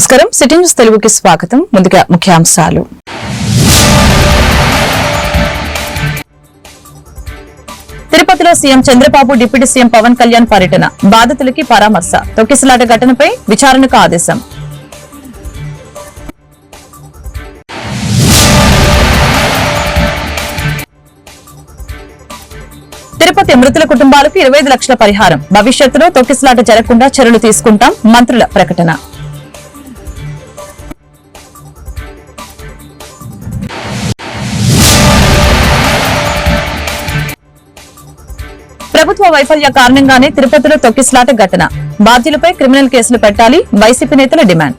నమస్కారం. City news తెలుగుకి స్వాగతం. ముందుగా ముఖ్యాంశాలు. తిరుపతిలో CM Chandrababu deputy CM Pawan Kalyan పర్యటన. బాధితులకి పరామర్శ. తొక్కిసలాట ఘటనపై విచారణకు ఆదేశం. తిరుపతి మృతుల కుటుంబాలకు ఇరవై లక్షల పరిహారం. భవిష్యత్తులో తొక్కిసలాట జరగకుండా చర్యలు తీసుకుంటాం. మంత్రుల ప్రకటన. ప్రభుత్వ వైఫల్య కారణంగానే తిరుపతిలో తొక్కిసలాట ఘటన. బాధ్యులపై క్రిమినల్ కేసులు పెట్టాలి వైసీపీ నేతల డిమాండ్.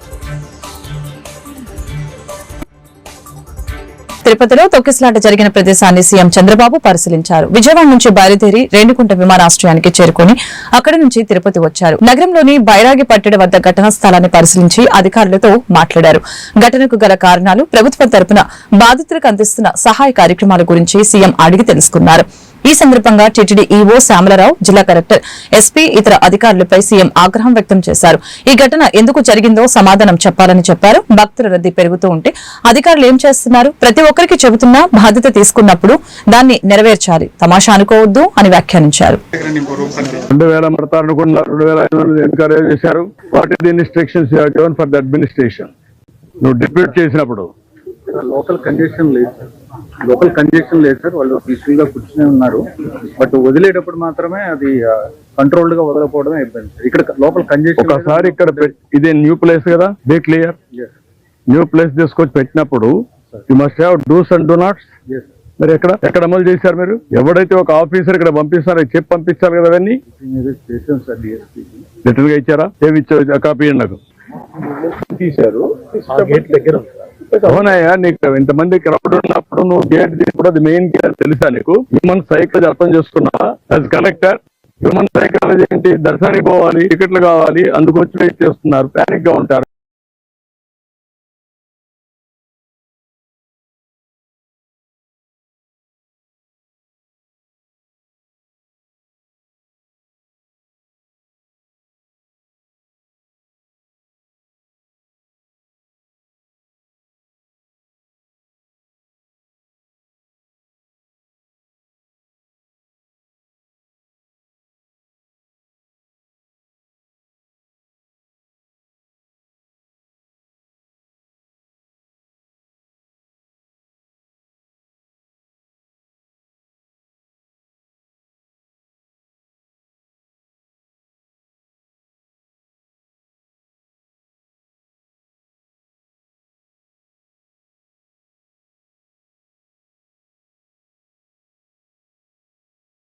తిరుపతిలో తొక్కిసలాట జరిగిన ప్రదేశాన్ని సీఎం చంద్రబాబు పరిశీలించారు. విజయవాడ నుంచి బయలుదేరి రేణుకుంట విమానాశ్రయానికి చేరుకుని అక్కడి నుంచి తిరుపతి వచ్చారు. నగరంలోని బైరాగి పట్టడి వద్ద ఘటనా స్థలాన్ని పరిశీలించి అధికారులతో మాట్లాడారు. ఘటనకు గల కారణాలు ప్రభుత్వం తరపున బాధితులకు అందిస్తున్న సహాయ కార్యక్రమాల గురించి సీఎం అడిగి తెలుసుకున్నారు. ఈ సందర్భంగా టీటీడీ ఈవో శ్యామలరావు జిల్లా కలెక్టర్ ఎస్పీ ఇతర అధికారులపై సీఎం ఆగ్రహం వ్యక్తం చేశారు. ఈ ఘటన ఎందుకు జరిగిందో సమాధానం చెప్పాలని చెప్పారు. భక్తుల రద్దీ పెరుగుతూ ఉంటే అధికారులు ఏం చేస్తున్నారు? ప్రతి ఒక్కరికి చెబుతున్నా బాధ్యత తీసుకున్నప్పుడు దాన్ని నెరవేర్చాలి. తమాషా అనుకోవద్దు అని వ్యాఖ్యానించారు. నువ్వు డిప్యూట్ చేసినప్పుడు. లోకల్ కంజెషన్ లేదు సార్ లోకల్ కంజెషన్ లేదు సార్. వాళ్ళు పీస్ఫుల్గా కూర్చుని ఉన్నారు. బట్ వదిలేటప్పుడు మాత్రమే అది కంట్రోల్డ్గా వదలకపోవడమే అయిపోయింది సార్. ఇక్కడ లోకల్ కంజెషన్ ఒకసారి ఇక్కడ ఇదే న్యూ ప్లేస్ కదా? బీ క్లియర్ న్యూ ప్లేస్ తీసుకొచ్చి పెట్టినప్పుడు you must have dos and do nots మరి ఎక్కడ? ఎక్కడ అమలు చేశారు మీరు? ఎవడైతే ఒక ఆఫీసర్ ఇక్కడ పంపిస్తారో చెప్పి పంపించాలి కదా అవన్నీ? లిటిల్గా ఇచ్చారా? ఏమి ఇచ్చారు? కాపీ నాకు. తీశారు. గేట్ దగ్గర. అవునయ్యా నీకు ఇంతమంది క్రౌడ్ ఉన్నప్పుడు నువ్వు గేట్ కూడా అది మెయిన్ గేట్ తెలుసా నీకు? హ్యూమన్ సైకిల్ అర్థం చేసుకున్నావా? అది కలెక్టర్ హ్యూమన్ సైకాలజీ ఏంటి? దర్శనానికి పోవాలి టికెట్లు కావాలి అందుకు వచ్చి వెయిట్ చేస్తున్నారు ప్యానిక్గా ఉంటారు.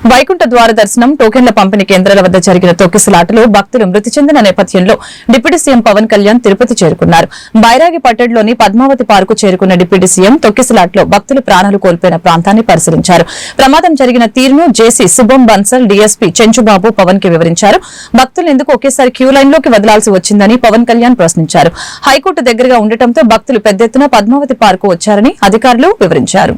వైకుంఠ ద్వార దర్శనం టోకెన్ల పంపిణీ కేంద్రాల వద్ద జరిగిన తొక్కిసలాటలో భక్తులు మృతి చెందిన నేపథ్యంలో డిప్యూటీ సీఎం పవన్ కళ్యాణ్ తిరుపతి చేరుకున్నారు. బైరాగి పట్టడిలోని పద్మావతి పార్కు చేరుకున్న డిప్యూటీ సీఎం తొక్కిసలాట్లో భక్తులు ప్రాణాలు కోల్పోయిన ప్రాంతాన్ని పరిశీలించారు. ప్రమాదం జరిగిన తీరును జేసీ శుభం బన్సల్ డీఎస్పీ చెంచుబాబు పవన్కి వివరించారు. భక్తులు ఎందుకు ఒకేసారి క్యూ లైన్లోకి వదలాల్సి వచ్చిందని పవన్ కళ్యాణ్ ప్రశ్నించారు. హైకోర్టు దగ్గరగా ఉండటంతో భక్తులు పెద్ద ఎత్తున పద్మావతి పార్కు వచ్చారని అధికారులు వివరించారు.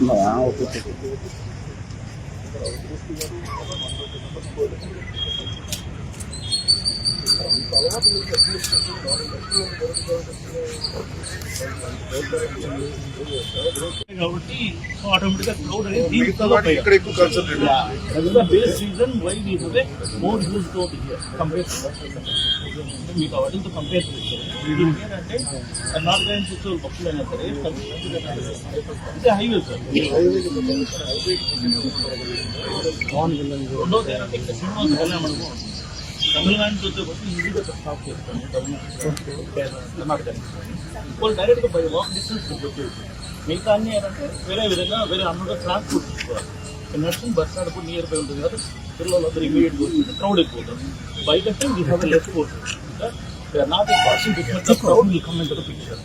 Não, eu కాబట్టి సో ఆటోమేటిక్గా క్రౌడ్ అనేది ఇక్కడ ఎక్కువ concentrate that is the base reason why we a more huge crowd here compare to అంటే మీకు వాటితో కంపేర్ చేస్తే ఏంటంటే నార్త్ గైన్ చుట్టూ భక్తులు అయినా సరే ఇది హైవే సార్ రెండోది ఏంటంటే ఇక్కడ సినిమాకి వెళ్ళామనుకో తమిళనాడు చూస్తే బట్టి ఈజీగా స్టాప్ చేస్తాను. వాళ్ళు డైరెక్ట్గా బై వాక్ డిస్టెన్స్ వచ్చేసి మిగతా అన్ని ఏంటంటే వేరే విధంగా వేరే అన్నగా ట్రాన్స్పోర్ట్ తీసుకోవాలి. నర్సింగ్ బస్ స్టాండ్ కూడా నియర్ బై ఉంటుంది కదా పిల్లలందరూ ఇమీడియట్ వస్తుంది క్రౌడ్ ఎక్కువ బైక్ అంటే we have less force not a person different crowd will come into the picture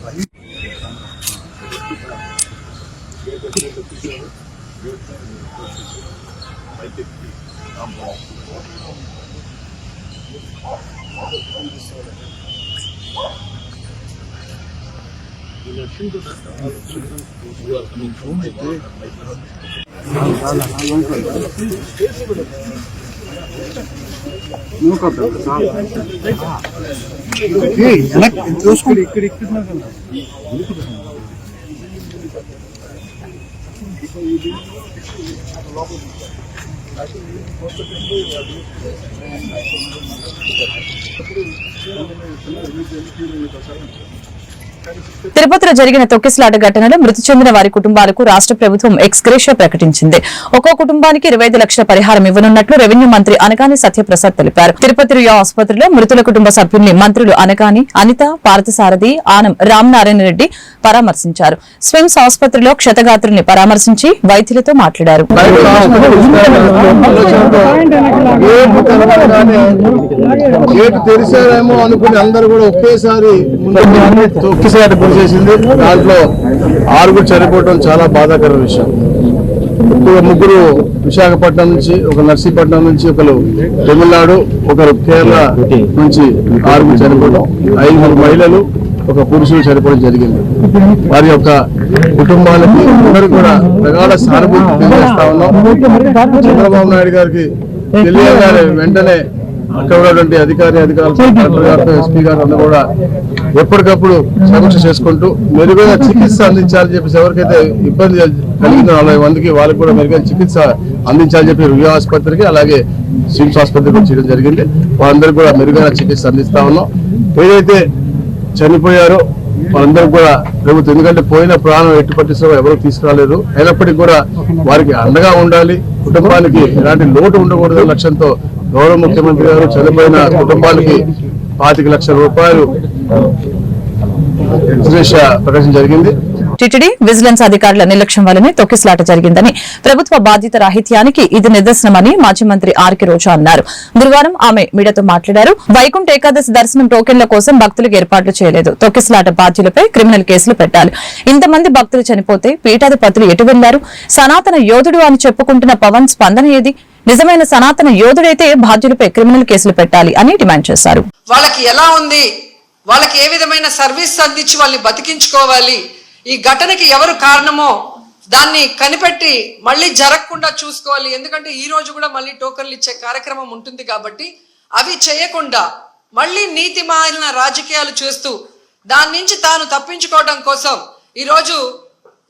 చూసుకోండి ఇక్కడ ఇక్కడ లోపల తిరుపతిలో జరిగిన తొక్కిసలాట ఘటనలో మృతి చెందిన వారి కుటుంబాలకు రాష్ట్ర ప్రభుత్వం ఎక్స్గ్రేషియా ప్రకటించింది. ఒక్కో కుటుంబానికి ఇరవై ఐదు లక్షల పరిహారం ఇవ్వనున్నట్లు రెవెన్యూ మంత్రి అనగాని సత్యప్రసాద్ తెలిపారు. తిరుపతి రుయా ఆసుపత్రిలో మృతుల కుటుంబ సభ్యుల్ని మంత్రులు అనగాని అనిత పార్థసారథి ఆనం రామనారాయణ రెడ్డి పరామర్శించారు. స్విమ్స్ ఆసుపత్రిలో క్షతగాత్రుని పరామర్శించి వైద్యులతో మాట్లాడారు. గేట్ తెరిచారేమో అనుకుని అందరూ కూడా ఒకేసారి ఒకేసారి చేసింది దాంట్లో ఆరుగురు చనిపోవడం చాలా బాధాకర విషయం. ముగ్గురు ముగ్గురు విశాఖపట్నం నుంచి ఒక నర్సీపట్నం నుంచి ఒకరు తమిళనాడు ఒకరు కేరళ నుంచి ఆరుగురు చనిపోవడం ఐదుగురు మహిళలు ఒక పురుషులు చనిపోవడం జరిగింది. వారి యొక్క కుటుంబాలకి అందరూ కూడా ప్రగాఢ సానుభూతి తెలియజేస్తా ఉన్నాం. చంద్రబాబు నాయుడు గారికి తెలియగానే వెంటనే అక్కడ ఉన్నటువంటి అధికారి అధికారులు ఎస్పీ గారు అందరూ కూడా ఎప్పటికప్పుడు సమీక్ష చేసుకుంటూ మెరుగైన చికిత్స అందించాలని చెప్పేసి ఎవరికైతే ఇబ్బంది కలిగిందో నలభై మందికి వాళ్ళకి కూడా మెరుగైన చికిత్స అందించాలని చెప్పి రుయా ఆసుపత్రికి అలాగే సిమ్స్ ఆసుపత్రికి చేయడం జరిగింది. వాళ్ళందరికీ కూడా మెరుగైన చికిత్స అందిస్తా ఉన్నాం. ఏదైతే చనిపోయారో. వాళ్ళందరూ కూడా ప్రభుత్వం ఎందుకంటే పోయిన ప్రాణం ఎట్టి పట్టిస్తారో ఎవరు తీసుకురాలేదు. అయినప్పటికీ కూడా వారికి అండగా ఉండాలి. కుటుంబానికి ఎలాంటి లోటు ఉండకూడదు లక్ష్యంతో గౌరవ ముఖ్యమంత్రి గారు చనిపోయిన కుటుంబానికి పాతిక లక్షల రూపాయలు ప్రకటన జరిగింది. టిటిడి విజిలెన్స్ అధికారుల నిర్లక్ష్యం వల్లనే తొక్కిసలాట జరిగిందని ప్రభుత్వ బాధ్యత రాహిత్యానికి ఇది నిదర్శనమని మాజీ మంత్రి ఆర్కే రోజా అన్నారు. గురువారం ఆమె మీడియాతో మాట్లాడారు. వైకుంఠ ఏకాదశి దర్శనం టోకెన్ల కోసం భక్తులకు ఏర్పాట్లు చేయలేదు. తొక్కిసలాట బాధ్యులపై క్రిమినల్ కేసులు పెట్టాలి ఇంతమంది భక్తులు చనిపోతే పీఠాధిపతులు ఎటు వెళ్ళారు? సనాతన యోధుడు అని చెప్పుకుంటున్న పవన్ స్పందన ఏది? నిజమైన సనాతన యోధుడైతే బాధ్యులపై క్రిమినల్ కేసులు పెట్టాలి అని డిమాండ్ చేశారు. వాళ్ళకి ఎలా ఉంది? వాళ్ళకి ఏ విధమైన సర్వీస్ అందించి వాళ్ళని బతికించుకోవాలి? ఈ ఘటనకి ఎవరు కారణమో దాన్ని కనిపెట్టి మళ్ళీ జరగకుండా చూసుకోవాలి. ఎందుకంటే ఈ రోజు కూడా మళ్ళీ టోకన్లు ఇచ్చే కార్యక్రమం ఉంటుంది కాబట్టి అవి చేయకుండా మళ్ళీ నీతి మాలిన రాజకీయాలు చేస్తూ దాని నుంచి తాను తప్పించుకోవడం కోసం ఈరోజు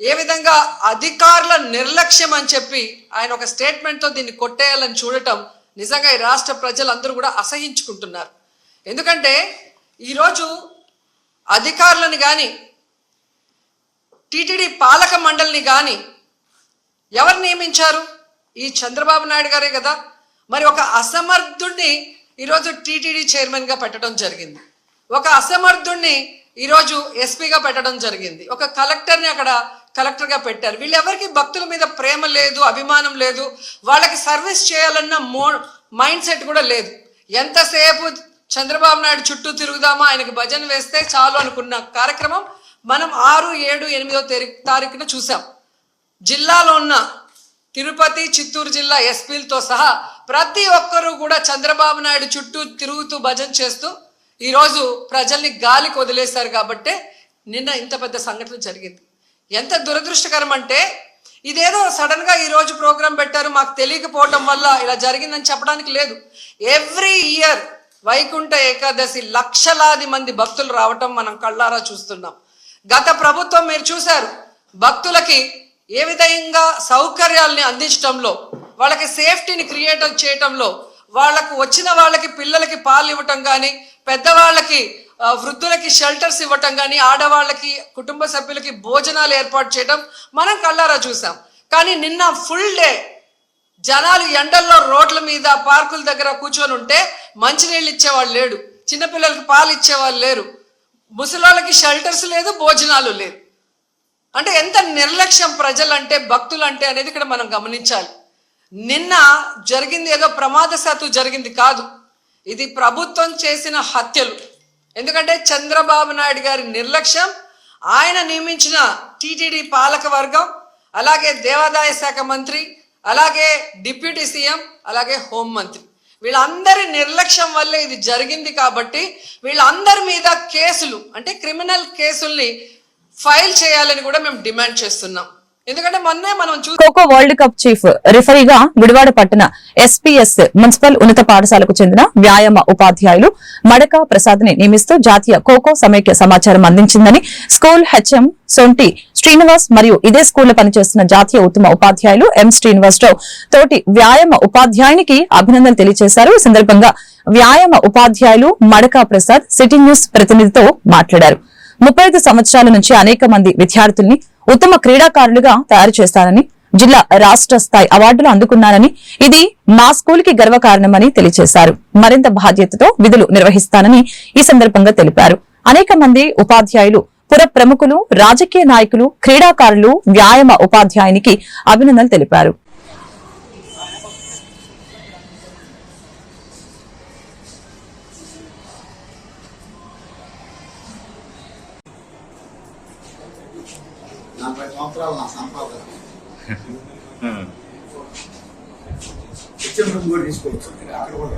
ఏ విధంగా అధికారుల నిర్లక్ష్యం అని చెప్పి ఆయన ఒక స్టేట్మెంట్తో దీన్ని కొట్టేయాలని చూడటం నిజంగా ఈ రాష్ట్ర ప్రజలందరూ కూడా అసహించుకుంటున్నారు. ఎందుకంటే ఈరోజు అధికారులను కానీ టీటీడీ పాలక మండలిని కానీ ఎవరు నియమించారు? ఈ చంద్రబాబు నాయుడు గారే కదా. మరి ఒక అసమర్థుడిని ఈరోజు టీటీడీ చైర్మన్గా పెట్టడం జరిగింది. ఒక అసమర్థుడిని ఈరోజు ఎస్పీగా పెట్టడం జరిగింది. ఒక కలెక్టర్ని అక్కడ కలెక్టర్గా పెట్టారు. వీళ్ళెవరికి భక్తుల మీద ప్రేమ లేదు అభిమానం లేదు వాళ్ళకి సర్వీస్ చేయాలన్న మో మైండ్ సెట్ కూడా లేదు. ఎంతసేపు చంద్రబాబు నాయుడు చుట్టూ తిరుగుదామా ఆయనకు భజన వేస్తే చాలు అనుకున్న కార్యక్రమం మనం ఆరు ఏడు ఎనిమిదో తేరి- తారీఖున చూసాం జిల్లాలో ఉన్న తిరుపతి చిత్తూరు జిల్లా ఎస్పీలతో సహా ప్రతి ఒక్కరూ కూడా చంద్రబాబు నాయుడు చుట్టూ తిరుగుతూ భజన చేస్తూ ఈరోజు ప్రజల్ని గాలికి వదిలేశారు కాబట్టే నిన్న ఇంత పెద్ద సంఘటన జరిగింది. ఎంత దురదృష్టకరం అంటే ఇదేదో సడన్గా ఈరోజు ప్రోగ్రాం పెట్టారు మాకు తెలియకపోవటం వల్ల ఇలా జరిగిందని చెప్పడానికి లేదు. ఎవ్రీ ఇయర్ వైకుంఠ ఏకాదశి లక్షలాది మంది భక్తులు రావటం మనం కళ్ళారా చూస్తున్నాం. గత ప్రభుత్వం మీరు చూశారు భక్తులకి ఏ విధంగా సౌకర్యాల్ని అందించడంలో వాళ్ళకి సేఫ్టీని క్రియేట్ చేయటంలో వాళ్ళకు వచ్చిన వాళ్ళకి పిల్లలకి పాలు ఇవ్వటం కానీ పెద్దవాళ్ళకి వృద్ధులకి షెల్టర్స్ ఇవ్వటం కానీ ఆడవాళ్ళకి కుటుంబ సభ్యులకి భోజనాలు ఏర్పాటు చేయడం మనం కళ్ళారా చూసాం కానీ నిన్న ఫుల్ డే జనాలు ఎండల్లో రోడ్ల మీద పార్కుల దగ్గర కూర్చొని ఉంటే మంచినీళ్ళు ఇచ్చేవాళ్ళు లేడు. చిన్నపిల్లలకి పాలు ఇచ్చేవాళ్ళు లేరు. ముసలాళ్ళకి షెల్టర్స్ లేదు భోజనాలు లేదు. అంటే ఎంత నిర్లక్ష్యం ప్రజలంటే భక్తులంటే అనేది ఇక్కడ మనం గమనించాలి. నిన్న జరిగింది ఏదో ప్రమాదశాత్తు జరిగింది కాదు. ఇది ప్రభుత్వం చేసిన హత్యలు. ఎందుకంటే చంద్రబాబు నాయుడు గారి నిర్లక్ష్యం ఆయన నియమించిన టీటీడీ పాలక వర్గం అలాగే దేవాదాయ శాఖ మంత్రి అలాగే డిప్యూటీ సీఎం అలాగే హోంమంత్రి వీళ్ళందరి నిర్లక్ష్యం వల్లే ఇది జరిగింది కాబట్టి వీళ్ళందరి మీద కేసులు అంటే క్రిమినల్ కేసుల్ని ఫైల్ చేయాలని కూడా మేము డిమాండ్ చేస్తున్నాం. ఎందుకంటే మొన్నే మనం ఖోఖో వరల్డ్ కప్ చీఫ్ రిఫరీగా గుడివాడ పట్టణ ఎస్పీఎస్ మున్సిపల్ ఉన్నత పాఠశాలకు చెందిన వ్యాయామ ఉపాధ్యాయులు మడక ప్రసాద్ని నియమిస్తూ జాతీయ ఖోఖో సమైక్య సమాచారం అందించిందని స్కూల్ హెచ్ఎం సొంటి శ్రీనివాస్ మరియు ఇదే స్కూల్లో పనిచేస్తున్న జాతీయ ఉత్తమ ఉపాధ్యాయులు ఎం శ్రీనివాసరావు తోటి వ్యాయామ ఉపాధ్యాయునికి అభినందనలు తెలియజేశారు. ఈ సందర్భంగా వ్యాయామ ఉపాధ్యాయులు మడక ప్రసాద్ సిటీ న్యూస్ ప్రతినిధితో మాట్లాడారు. ముప్పై ఐదు సంవత్సరాల నుంచి అనేక మంది విద్యార్థుల్ని ఉత్తమ క్రీడాకారులుగా తయారు చేస్తానని జిల్లా రాష్ట్ర స్థాయి అవార్డులు అందుకున్నారని ఇది మా స్కూల్కి గర్వకారణమని తెలియజేశారు. మరింత బాధ్యతతో విధులు నిర్వహిస్తానని ఈ సందర్భంగా తెలిపారు. అనేక మంది ఉపాధ్యాయులు పుర ప్రముఖులు రాజకీయ నాయకులు క్రీడాకారులు వ్యాయామ ఉపాధ్యాయునికి అభినందనలు తెలిపారు. సంవత్సరాలు నా సంపాదన. రూమ్ కూడా తీసుకోవచ్చు. అక్కడ కూడా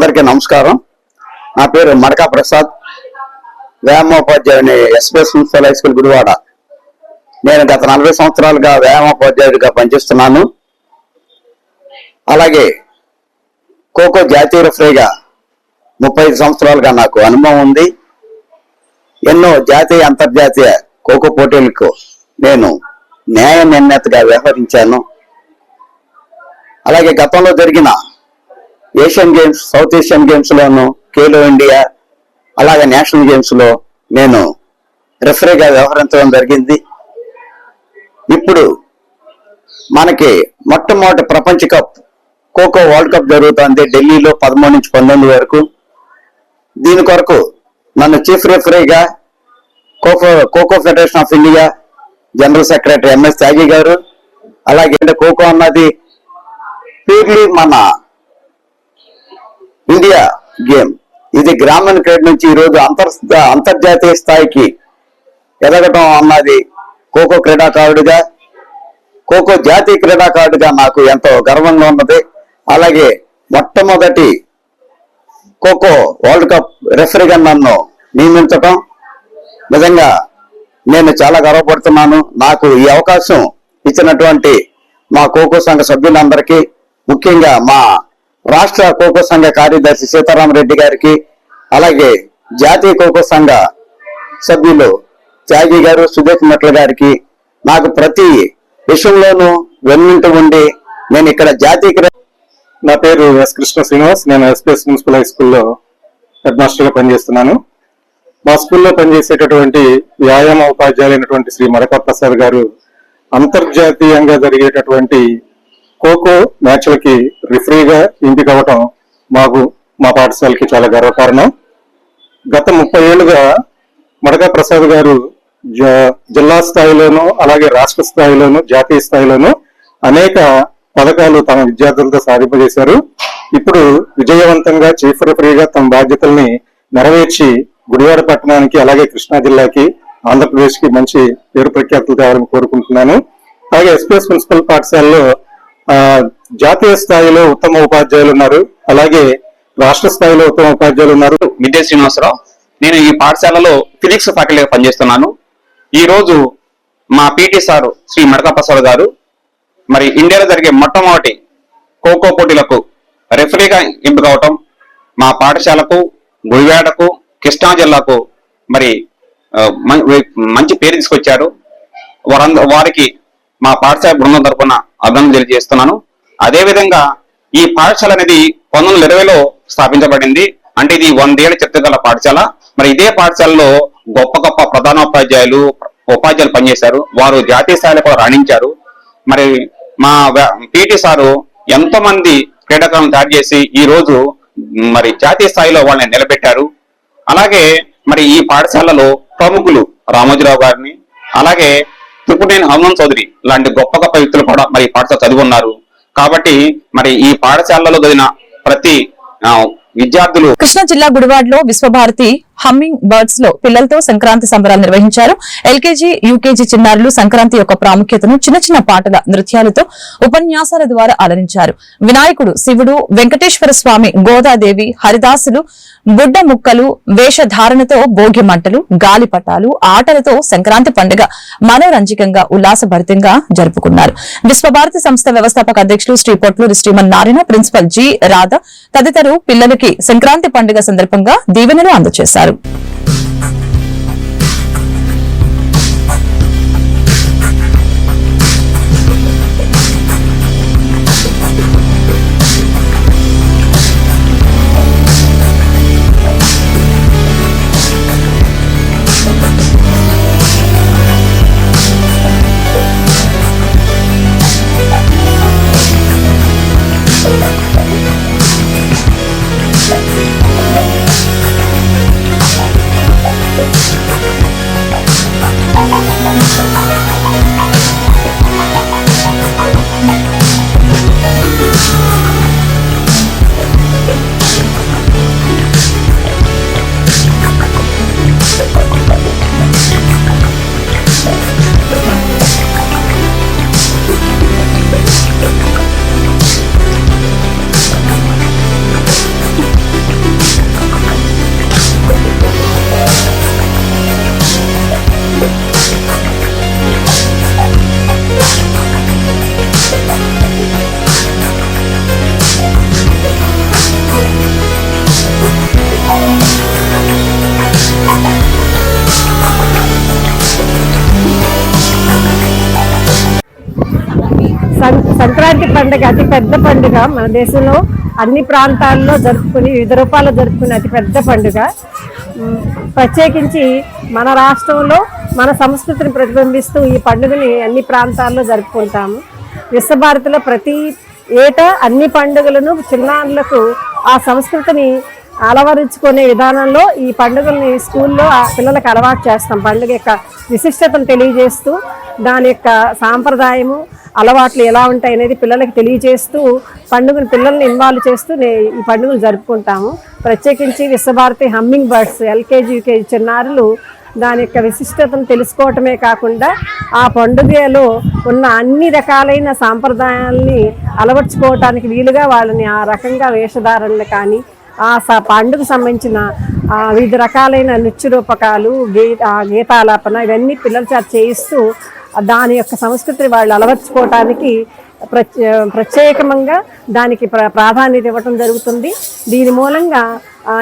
అందరికీ నమస్కారం. నా పేరు Madaka Prasad. వ్యాయామోపాధ్యాయుని SPS municipal high school Gudivada. నేను గత నలభై సంవత్సరాలుగా వ్యాయామోపాధ్యాయుడిగా పనిచేస్తున్నాను. అలాగే ఖోఖో జాతీయ రెఫరీగా ముప్పై సంవత్సరాలుగా నాకు అనుభవం ఉంది. ఎన్నో జాతీయ అంతర్జాతీయ ఖోఖో పోటీలకు నేను న్యాయ నిర్ణేతగా వ్యవహరించాను. అలాగే గతంలో జరిగిన Asian games South Asian games లోను ఖేలో ఇండియా అలాగే నేషనల్ గేమ్స్లో నేను రెఫరీగా వ్యవహరించడం జరిగింది. ఇప్పుడు మనకి మొట్టమొదటి ప్రపంచ కప్ ఖోఖో వరల్డ్ కప్ జరుగుతుంది ఢిల్లీలో పదమూడు నుంచి పంతొమ్మిది వరకు. దీని కొరకు నన్ను chief రెఫరీగా Kho Kho Kho Kho federation of India general secretary MS Tyagi garu అలాగే ఖోఖో అన్నది ప్యూర్లీ మన ఇండియా గేమ్ ఇది గ్రామీణ క్రీడ నుంచి ఈ రోజు అంతర్ అంతర్జాతీయ స్థాయికి ఎదగటం అన్నది ఖోఖో క్రీడాకారుడిగా ఖోఖో జాతీయ క్రీడాకారుడిగా నాకు ఎంతో గర్వంగా ఉన్నది. అలాగే మొట్టమొదటి ఖోఖో వరల్డ్ కప్ రెఫరీగా నన్ను నియమించటం నిజంగా నేను చాలా గర్వపడుతున్నాను. నాకు ఈ అవకాశం ఇచ్చినటువంటి మా ఖోఖో సంఘ సభ్యులందరికీ ముఖ్యంగా మా రాష్ట్ర ఖోఖో సంఘ కార్యదర్శి సీతారామరెడ్డి గారికి అలాగే జాతీయ ఖోఖో సంఘ సభ్యులు త్యాగి గారు సుదేశ్ మెట్ల గారికి నాకు ప్రతి విషయంలోనూ వెన్నుంటూ ఉండి నేను ఇక్కడ జాతీయ నా పేరు ఎస్ కృష్ణ శ్రీనివాస్. నేను ఎస్పీఎస్ మున్సిపల్ హై స్కూల్లో హెడ్ మాస్టర్గా పనిచేస్తున్నాను. మా స్కూల్లో పనిచేసేటటువంటి వ్యాయామ ఉపాధ్యాయులైనటువంటి శ్రీ మడక ప్రసాద్ గారు అంతర్జాతీయంగా జరిగేటటువంటి ఖోఖో మ్యాచ్లకి రిఫరీగా ఎంపిక అవ్వటం మాకు మా పాఠశాలకి చాలా గర్వకారణం. గత ముప్పై ఏళ్ళుగా మడగా ప్రసాద్ గారు జ- జిల్లా స్థాయిలోనూ అలాగే రాష్ట్ర స్థాయిలోనూ జాతీయ స్థాయిలోనూ అనేక పథకాలు తమ విద్యార్థులతో సాధింపజేశారు. ఇప్పుడు విజయవంతంగా చీఫ్ రెఫరీగా తమ బాధ్యతల్ని నెరవేర్చి గుడివాడ పట్టణానికి అలాగే కృష్ణా జిల్లాకి ఆంధ్రప్రదేశ్కి మంచి పేరు ప్రఖ్యాతులు తేవాలని కోరుకుంటున్నాను. అలాగే ఎస్పీఎస్ మున్సిపల్ పాఠశాలలో జాతీయ స్థాయిలో ఉత్తమ ఉపాధ్యాయులు ఉన్నారు. అలాగే రాష్ట్ర స్థాయిలో ఉత్తమ ఉపాధ్యాయులు ఉన్నారు. మిడ్డే శ్రీనివాసరావు నేను ఈ పాఠశాలలో ఫిజిక్స్ ఫ్యాకల్టీగా పనిచేస్తున్నాను. ఈ రోజు మా పీటీ సార్ శ్రీ మడకాప్రసాద్ గారు మరి ఇండియాలో జరిగే మొట్టమొదటి ఖోఖో పోటీలకు రెఫరీగా ఎంపిక అవటం మా పాఠశాలకు గుడివాడకు కృష్ణా జిల్లాకు మరి మంచి పేరు తీసుకొచ్చారు. వారంద వారికి మా పాఠశాల బృందం తరపున అభినందన తెలియజేస్తున్నాను. అదేవిధంగా ఈ పాఠశాల అనేది పంతొమ్మిది వందల ఇరవైలో స్థాపించబడింది. అంటే ఇది వందేళ్ళ చరిత్ర గల పాఠశాల. మరి ఇదే పాఠశాలలో గొప్ప గొప్ప ప్రధానోపాధ్యాయులు ఉపాధ్యాయులు పనిచేశారు. వారు జాతీయ స్థాయిలో కూడా రాణించారు. మరి మా పీటీ సారు ఎంతో మంది క్రీడాకారులను తయారు చేసి ఈ రోజు మరి జాతీయ స్థాయిలో వాళ్ళని నిలబెట్టారు. అలాగే మరి ఈ పాఠశాలలో ప్రముఖులు రామోజీరావు గారిని అలాగే త్రిపునేని హనుమాన్ చౌదరి లాంటి గొప్ప గొప్ప వ్యక్తులు కూడా మరి పాఠశాల చదువున్నారు కాబట్టి మరి ఈ పాఠశాలలో చదివిన ప్రతి ఆ, విద్యార్థులు కృష్ణా జిల్లా గుడివాడలో విశ్వభారతి హమ్మింగ్ బర్డ్స్లో పిల్లలతో సంక్రాంతి సంబరాలు నిర్వహించారు. ఎల్కేజీ యూకేజీ చిన్నారులు సంక్రాంతి యొక్క ప్రాముఖ్యతను చిన్న చిన్న పాటల నృత్యాలతో ఉపన్యాసాల ద్వారా అలరించారు. వినాయకుడు శివుడు వెంకటేశ్వర స్వామి గోదాదేవి హరిదాసులు బుడ్డ ముక్కలు వేషధారణతో భోగి మంటలు గాలిపటాలు ఆటలతో సంక్రాంతి పండుగ మనోరంజకంగా ఉల్లాసభరితంగా జరుపుకున్నారు. విశ్వభారతి సంస్థ వ్యవస్థాపక అధ్యక్షులు శ్రీ పొట్లూరి శ్రీమన్ నారాయణ ప్రిన్సిపల్ జి రాధ తదితరులు పిల్లలకి సంక్రాంతి పండుగ సందర్భంగా దీవెనలు అందజేశారు. సం- పండుగ అతి పెద్ద పండుగ మన దేశంలో అన్ని ప్రాంతాల్లో జరుపుకుని వివిధ రూపాల్లో జరుపుకునే అతి పెద్ద పండుగ. ప్రత్యేకించి మన రాష్ట్రంలో మన సంస్కృతిని ప్రతిబింబిస్తూ ఈ పండుగని అన్ని ప్రాంతాల్లో జరుపుకుంటాము. విశ్వభారతిలో ప్రతి ఏటా అన్ని పండుగలను చిన్నారులకు ఆ సంస్కృతిని అలవరుచుకునే విధానంలో ఈ పండుగల్ని స్కూల్లో ఆ పిల్లలకు అలవాటు చేస్తాం. పండుగ యొక్క విశిష్టతను తెలియజేస్తూ దాని యొక్క సాంప్రదాయము అలవాట్లు ఎలా ఉంటాయి అనేది పిల్లలకి తెలియజేస్తూ పండుగను పిల్లల్ని ఇన్వాల్వ్ చేస్తూ నే- ఈ పండుగను జరుపుకుంటాము. ప్రత్యేకించి Vishwabharati humming birds LKG UKG చిన్నారులు దాని యొక్క విశిష్టతను తెలుసుకోవటమే కాకుండా ఆ పండుగలో ఉన్న అన్ని రకాలైన సాంప్రదాయాల్ని అలవర్చుకోవటానికి వీలుగా వాళ్ళని ఆ రకంగా వేషధారణలు కానీ ఆ స పండుగ సంబంధించిన వివిధ రకాలైన నృత్య రూపకాలు గీ గీతాలాపన ఇవన్నీ పిల్లల చేత చేయిస్తూ దాని యొక్క సంస్కృతిని వాళ్ళు అలవర్చుకోవటానికి ప్రత్యే ప్రత్యేకంగా దానికి ప్ర ప్రాధాన్యత ఇవ్వటం జరుగుతుంది. దీని మూలంగా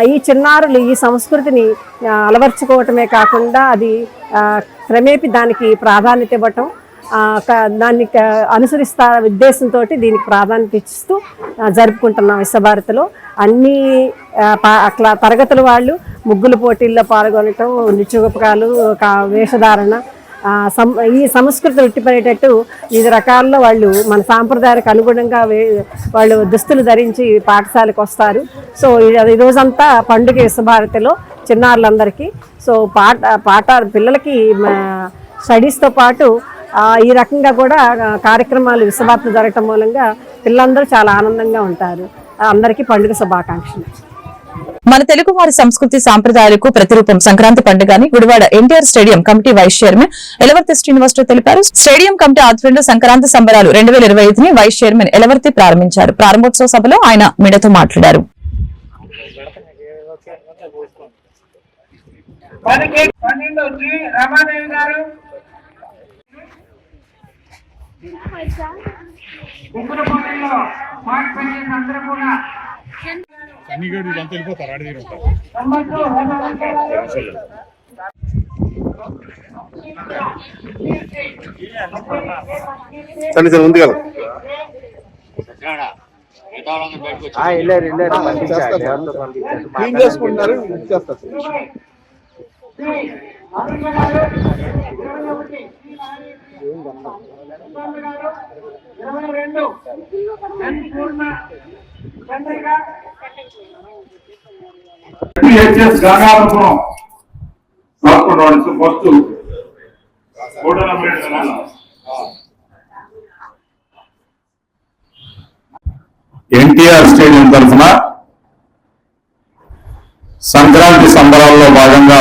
ఈ చిన్నారులు ఈ సంస్కృతిని అలవర్చుకోవటమే కాకుండా అది క్రమేపి క్రమేపీ దానికి ప్రాధాన్యత ఇవ్వటం దాన్ని అనుసరిస్తా ఉద్దేశంతో దీనికి ప్రాధాన్యత ఇస్తూ జరుపుకుంటున్నాం విశ్వభారతిలో. అన్ని తరగతుల వాళ్ళు ముగ్గుల పోటీల్లో పాల్గొనటం నృత్యోపకాలు కా- వేషధారణ ఈ సంస్కృతి ఉట్టిపడేటట్టు వివిధ రకాల్లో వాళ్ళు మన సాంప్రదాయాలకు అనుగుణంగా వాళ్ళు దుస్తులు ధరించి పాఠశాలకు వస్తారు. సో ఈ- రోజంతా పండుగ విశ్వభారతిలో చిన్నారులందరికీ సో పాట పాట పిల్లలకి స్టడీస్తో పాటు ఈ రకంగా కూడా కార్యక్రమాలు విశ్వభారతి జరగటం మూలంగా పిల్లలందరూ చాలా ఆనందంగా ఉంటారు. అందరికీ పండుగ శుభాకాంక్షలు. మన తెలుగు వారి సంస్కృతి సాంప్రదాయాలకు ప్రతిరూపం సంక్రాంతి పండుగని Gudivada NTR stadium committee vice chairman Elavarthi Srinivasarao తెలిపారు. స్టేడియం కమిటీ ఆధ్వర్యంలో సంక్రాంతి సంబరాలు రెండు వేల ఇరవై ఐదుని వైస్ చైర్మన్ ఎలవర్తి ప్రారంభించారు. ప్రారంభోత్సవ సభలో ఆయన మీడియాతో మాట్లాడారు. అందరూ కూడా చేసిన అందరూ కూడా తొంభై సరే సార్. ముందుగా క్లీన్ చేసుకుంటున్నారు ఇచ్చేస్తారు సార్. ఇరవై రెండు పూర్ణ హెచ్ఎస్ గంగాపురం రాసుకుంటాం ఫస్ట్? ఎన్టీఆర్ స్టేడియం తరఫున సంక్రాంతి సంబరాల్లో భాగంగా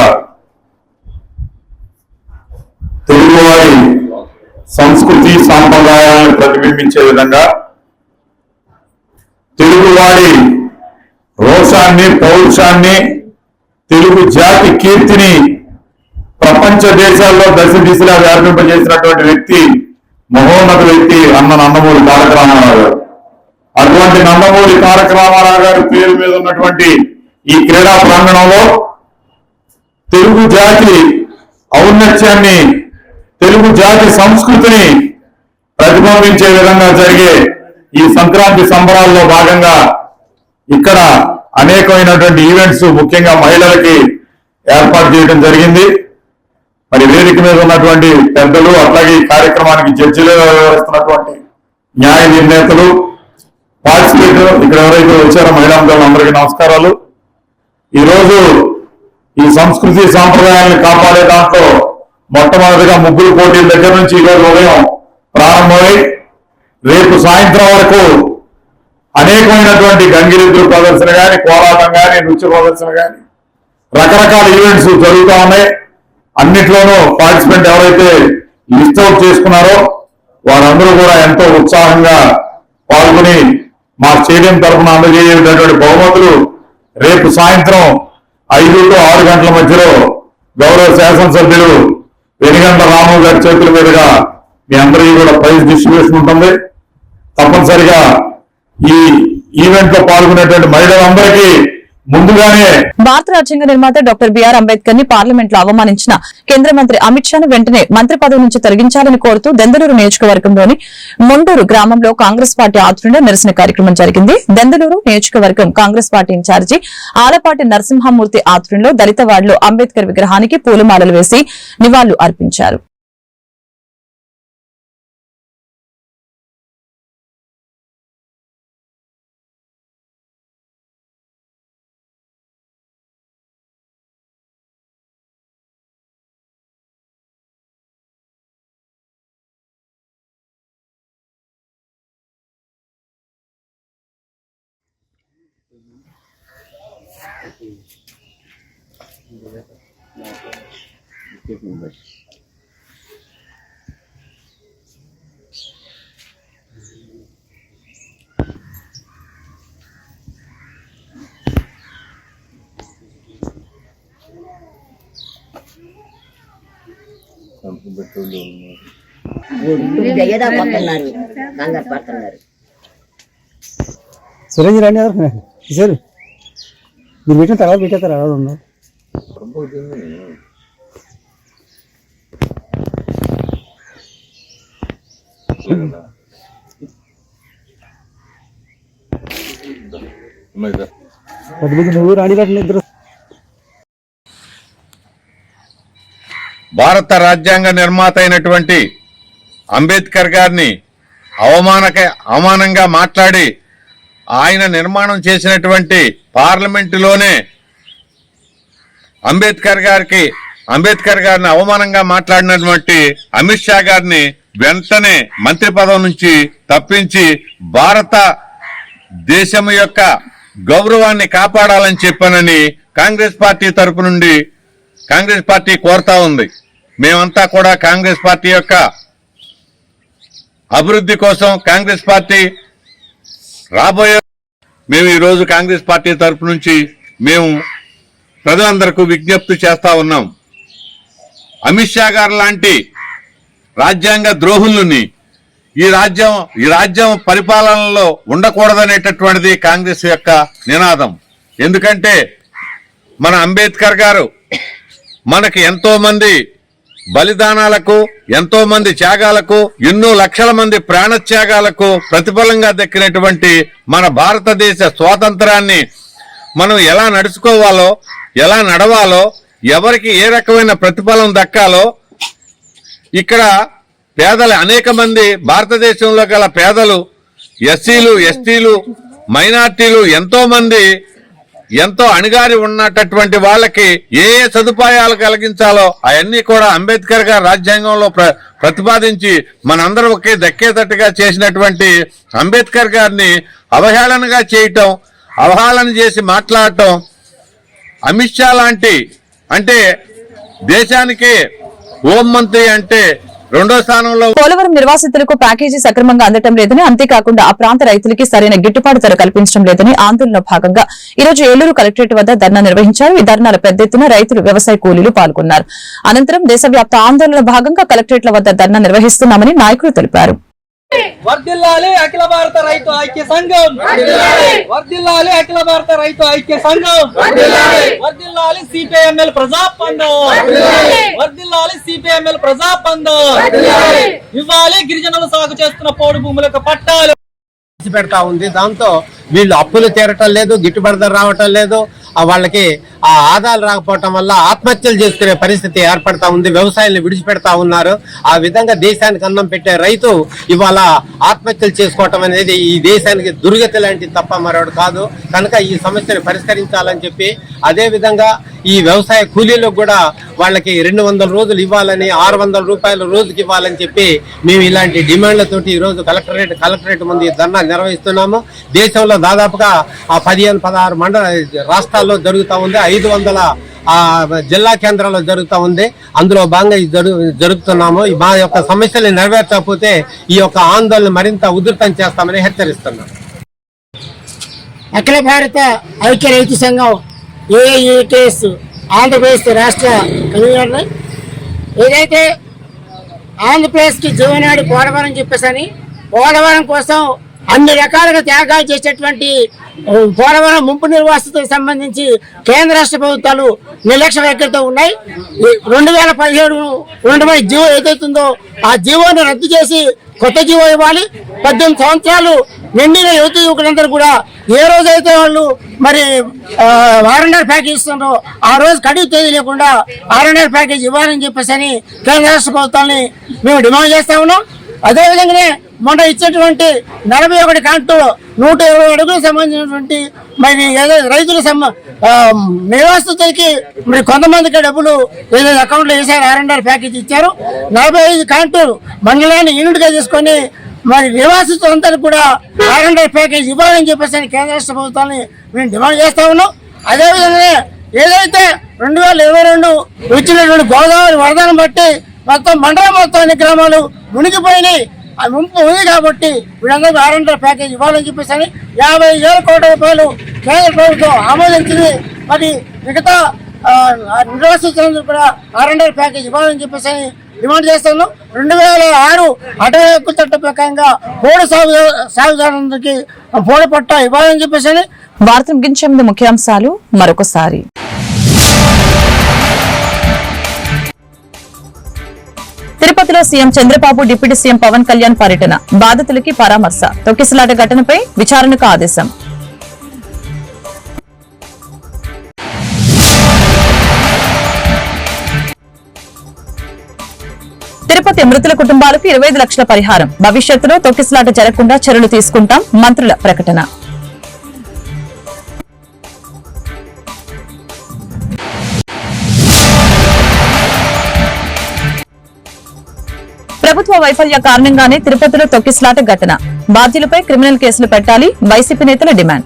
తెలుగువారి సంస్కృతి సాంప్రదాయాలను ప్రతిబింబించే విధంగా రోషాన్ని పౌరుషాన్ని తెలుగు జాతి కీర్తిని ప్రపంచ దేశాల్లో దశ దిశలా వ్యాపింపజేసినటువంటి వ్యక్తి మహోన్నత వ్యక్తి అన్న నందమూరి తారక రామారావు గారు. అటువంటి నందమూరి తారక రామారావు గారి పేరు మీద ఉన్నటువంటి ఈ క్రీడా ప్రాంగణంలో తెలుగు జాతి ఔన్నత్యాన్ని తెలుగు జాతి సంస్కృతిని ప్రతిబింబించే విధంగా జరిగే ఈ సంక్రాంతి సంబరాల్లో భాగంగా ఇక్కడ అనేకమైనటువంటి ఈవెంట్స్ ముఖ్యంగా మహిళలకి ఏర్పాటు చేయడం జరిగింది. మరి వేదిక మీద ఉన్నటువంటి పెద్దలు అట్లాగే ఈ కార్యక్రమానికి జడ్జిలు వ్యవహరిస్తున్నటువంటి న్యాయ నిర్ణేతలు పార్టిసిపేట్ ఇక్కడ ఎవరైతే వచ్చారో మహిళా అందరికీ నమస్కారాలు. ఈరోజు ఈ సంస్కృతి సాంప్రదాయాలను కాపాడే దాంట్లో మొట్టమొదటిగా ముగ్గురు పోటీల దగ్గర నుంచి ఈరోజు ఉదయం ప్రారంభమై రేపు సాయంత్రం వరకు అనేకమైనటువంటి గంగిరెద్దుల ప్రదర్శన కానీ కోలాటం కానీ నృత్య ప్రదర్శన కానీ రకరకాల ఈవెంట్స్ జరుగుతూ ఉన్నాయి. అన్నిట్లోనూ పార్టిసిపెంట్ ఎవరైతే లిస్ట్ అవుట్ చేసుకున్నారో వారందరూ కూడా ఎంతో ఉత్సాహంగా పాల్గొని మా స్టేడియం తరఫున అందజేయటువంటి బహుమతులు రేపు సాయంత్రం ఐదు టు ఆరు గంటల మధ్యలో గౌరవ శాసనసభ్యులు వెనుగంట రాము గారి చేతుల మీదుగా మీ అందరికీ కూడా ప్రైజ్ డిస్ట్రిబ్యూషన్ ఉంటుంది. తప్పనిసరిగా ఈ ఈవెంట్లో పాల్గొనేటువంటి మహిళలందరికీ ముందుగానే భారత రాజ్యాంగ నిర్మాత డాక్టర్ బిఆర్ అంబేద్కర్ని పార్లమెంట్లో అవమానించిన కేంద్ర మంత్రి అమిత్ షాను వెంటనే మంత్రి పదవి నుంచి తొలగించాలని కోరుతూ దెందలూరు నియోజకవర్గంలోని మొండూరు గ్రామంలో కాంగ్రెస్ పార్టీ ఆధ్వర్యంలో నిరసన కార్యక్రమం జరిగింది. దెందలూరు నియోజకవర్గం కాంగ్రెస్ పార్టీ ఇన్ఛార్జి ఆలపాటి నరసింహమూర్తి ఆధ్వర్యంలో దళిత వార్డులో అంబేద్కర్ విగ్రహానికి పూలమాలలు వేసి నివాళులు అర్పించారు. Give betul this. Sampai bertolong. Budaya dah nanggar partner nari. Sudah nyerahnya apa? Sir, di bintang tanggal bintang tarawih ఉన్నారు నువ్వు ఇద్దరు భారత రాజ్యాంగ నిర్మాత అయినటువంటి అంబేద్కర్ గారిని అవమానక అవమానంగా మాట్లాడి ఆయన నిర్మాణం చేసినటువంటి పార్లమెంటులోనే అంబేద్కర్ గారికి అంబేద్కర్ గారిని అవమానంగా మాట్లాడినటువంటి అమిత్ షా గారిని వెంటనే మంత్రి పదవి నుంచి తప్పించి భారత దేశం యొక్క గౌరవాన్ని కాపాడాలని చెప్పానని కాంగ్రెస్ పార్టీ తరపు నుండి కాంగ్రెస్ పార్టీ కోరుతా ఉంది. మేమంతా కూడా కాంగ్రెస్ పార్టీ యొక్క అభివృద్ధి కోసం కాంగ్రెస్ పార్టీ రాబోయే మేము ఈరోజు కాంగ్రెస్ పార్టీ తరపు నుంచి మేము ప్రజలందరికీ విజ్ఞప్తి చేస్తా ఉన్నాం. అమిత్ షా గారు లాంటి రాజ్యాంగ ద్రోహుల్ని ఈ రాజ్యం ఈ రాజ్యం పరిపాలనలో ఉండకూడదనేటటువంటిది కాంగ్రెస్ యొక్క నినాదం. ఎందుకంటే మన అంబేద్కర్ గారు మనకి ఎంతోమంది బలిదానాలకు ఎంతోమంది త్యాగాలకు ఎన్నో లక్షల మంది ప్రాణత్యాగాలకు ప్రతిఫలంగా దక్కినటువంటి మన భారతదేశ స్వాతంత్రాన్ని మనం ఎలా నడుచుకోవాలో ఎలా నడవాలో ఎవరికి ఏ రకమైన ప్రతిఫలం దక్కాలో ఇక్కడ పేదలు అనేక మంది భారతదేశంలో గల పేదలు ఎస్సీలు ఎస్టీలు మైనార్టీలు ఎంతో మంది ఎంతో అణిగారి ఉన్నటటువంటి వాళ్ళకి ఏ ఏ సదుపాయాలు కలిగించాలో అవన్నీ కూడా అంబేద్కర్ గారు రాజ్యాంగంలో ప్ర ప్రతిపాదించి మనందరికీ దక్కేటట్టుగా చేసినటువంటి అంబేద్కర్ గారిని అవహేళనగా చేయటం అవహేళన చేసి మాట్లాడటం అమిత్ షా లాంటి అంటే దేశానికి హోం మంత్రి అంటే రెండో స్థానంలో పోలవరం నిర్వాసితులకు ప్యాకేజీ సక్రమంగా అందటం లేదని అంతేకాకుండా ఆ ప్రాంత రైతులకి సరైన గిట్టుబాటు ధర కల్పించడం లేదని ఆందోళనలో భాగంగా ఈ రోజు ఏలూరు కలెక్టరేట్ వద్ద ధర్నా నిర్వహించారు. ఈ ధర్నాలో పెద్ద ఎత్తున రైతులు వ్యవసాయ కూలీలు పాల్గొన్నారు. అనంతరం దేశవ్యాప్త ఆందోళన భాగంగా కలెక్టరేట్ల వద్ద ధర్నా నిర్వహిస్తున్నామని నాయకులు తెలిపారు. వర్దిల్లాలి అఖిల భారత రైతు ఐక్య సంఘం. వర్దిల్లాలి అఖిల భారత రైతు ఐక్య సంఘం. వర్దిల్లాలి సిపిఎంఎల్ ప్రజాపందం. వర్దిల్లాలి సిపిఎంఎల్ ప్రజాపందం. ఇవ్వాలి గిరిజనులు సాగు చేస్తున్న పోడు భూములకు పట్టాలు. పెడతా ఉంది. దాంతో వీళ్ళు అప్పులు తీరటం లేదు గిట్టుబాటు ధర రావటం లేదు. వాళ్ళకి ఆ ఆదాలు రాకపోవటం వల్ల ఆత్మహత్యలు చేసుకునే పరిస్థితి ఏర్పడతా ఉంది. వ్యవసాయాన్ని విడిచిపెడతా ఉన్నారు. ఆ విధంగా దేశానికి అన్నం పెట్టే రైతు ఇవాళ ఆత్మహత్యలు చేసుకోవటం అనేది ఈ దేశానికి దుర్గతి లాంటిది తప్ప మరొకటి కాదు. కనుక ఈ సమస్యను పరిష్కరించాలని చెప్పి అదేవిధంగా ఈ వ్యవసాయ కూలీలకు కూడా వాళ్ళకి రెండు వందల రోజులు ఇవ్వాలని ఆరు వందల రూపాయలు రోజుకి ఇవ్వాలని చెప్పి మేము ఇలాంటి డిమాండ్లతోటి ఈ రోజు కలెక్టరేట్ కలెక్టరేట్ ముందు ధర్నా నిర్వహిస్తున్నాము. దేశంలో దాదాపుగా పదిహేను పదహారు మండల రాష్ట్రాల్లో జరుగుతూ ఉంది. ఐదు వందల జిల్లా కేంద్రాల్లో జరుగుతూ ఉంది. అందులో భాగంగా జరు జరుగుతున్నాము మా యొక్క సమస్యలు నెరవేర్చకపోతే ఈ యొక్క ఆందోళన మరింత ఉధృతం చేస్తామని హెచ్చరిస్తున్నాం. అఖిల భారత ఐక్య రైతు సంఘం ఏఐఏకేఎస్ ఆంధ్రప్రదేశ్ రాష్ట్ర కన్వీనర్ని ఏదైతే ఆంధ్రప్రదేశ్కి జీవనాడి పోలవరం చెప్పేసని పోలవరం కోసం అన్ని రకాలుగా త్యాగాలు చేసేటువంటి పోలవరం ముంపు నిర్వాసితకు సంబంధించి కేంద్ర రాష్ట్ర ప్రభుత్వాలు నిర్లక్ష్య వైఖరితో ఉన్నాయి. రెండు వేల పదిహేడు ఉన్నటువంటి జీవో ఏదైతుందో ఆ జీవోను రద్దు చేసి కొత్త జీవో ఇవ్వాలి. పద్దెనిమిది సంవత్సరాలు నిండిన యువత యువకులందరూ కూడా ఏ రోజైతే వాళ్ళు మరి ఆర్ఎన్ఆర్ ప్యాకేజ్ ఇస్తున్నారో ఆ రోజు కడుగు తేదీ లేకుండా ఆర్ఎన్ఆర్ ప్యాకేజ్ ఇవ్వాలని చెప్పేసి అని కేంద్ర రాష్ట్ర ప్రభుత్వాన్ని మేము డిమాండ్ చేస్తా ఉన్నాం. అదేవిధంగానే మొన్న ఇచ్చేటువంటి నలభై ఒకటి కాంటూ నూట ఇరవై అడుగులకు సంబంధించినటువంటి మరి ఏదో రైతుల సంబ నివాసితులకి మరి కొంతమందికి డబ్బులు ఏదో అకౌంట్లో వేసారు ఆర్ఎన్ఆర్ ప్యాకేజ్ ఇచ్చారు. నలభై ఐదు కాంటూరు మండలాన్ని యూనిట్గా తీసుకొని మరి నివాసితులందరూ కూడా ఆర్ఎన్ఆర్ ప్యాకేజ్ ఇవ్వాలని చెప్పేసి కేంద్ర రాష్ట్ర ప్రభుత్వాన్ని మేము డిమాండ్ చేస్తా ఉన్నాం. అదేవిధంగానే ఏదైతే రెండు వేల ఇరవై రెండు వచ్చినటువంటి గోదావరి వరదను బట్టి మొత్తం మండలం మొత్తం అన్ని గ్రామాలు మునిగిపోయినాయి. ఆ ముంపు ఉంది కాబట్టి వీళ్ళందరికీ ఆర్ఎండర్ ప్యాకేజ్ ఇవ్వాలని చెప్పేసి అని యాభై వేల కోట్ల రూపాయలు కేంద్ర ప్రభుత్వం ఆమోదించింది. మరి మిగతా ఆ, కూడా ఆర్ఎండర్ ప్యాకేజ్ ఇవ్వాలని చెప్పేసి అని డిమాండ్ చేస్తాను. రెండు వేల ఆరు అటవీ హక్కు చట్టం ప్రకారంగా పోడు సాగు సాగుదారులందరికీ పోడు పట్ట ఇవ్వాలని చెప్పేసి అని వార్త ముగించే ముందు ముఖ్యాంశాలు మరొకసారి. తిరుపతిలో CM Chandrababu deputy CM Pawan Kalyan పర్యటన. బాధితులకి పరామర్శ. తొక్కిసలాట ఘటనపై విచారణకు ఆదేశం. తిరుపతి మృతుల కుటుంబాలకు ఇరవై లక్షల పరిహారం. భవిష్యత్తులో తొక్కిసలాట జరగకుండా చర్యలు తీసుకుంటాం మంత్రుల ప్రకటన. ప్రభుత్వ వైఫల్య కారణంగానే తిరుపతిలో తొక్కిసలాట ఘటన. బాధ్యులపై క్రిమినల్ కేసులు పెట్టాలి వైసీపీ నేతల డిమాండ్.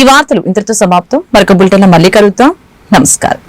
ఈ వార్తలు ఇంతటితో సమాప్తం. మరొక బులెటిన్ మళ్ళీ కలుగుతాం నమస్కారం.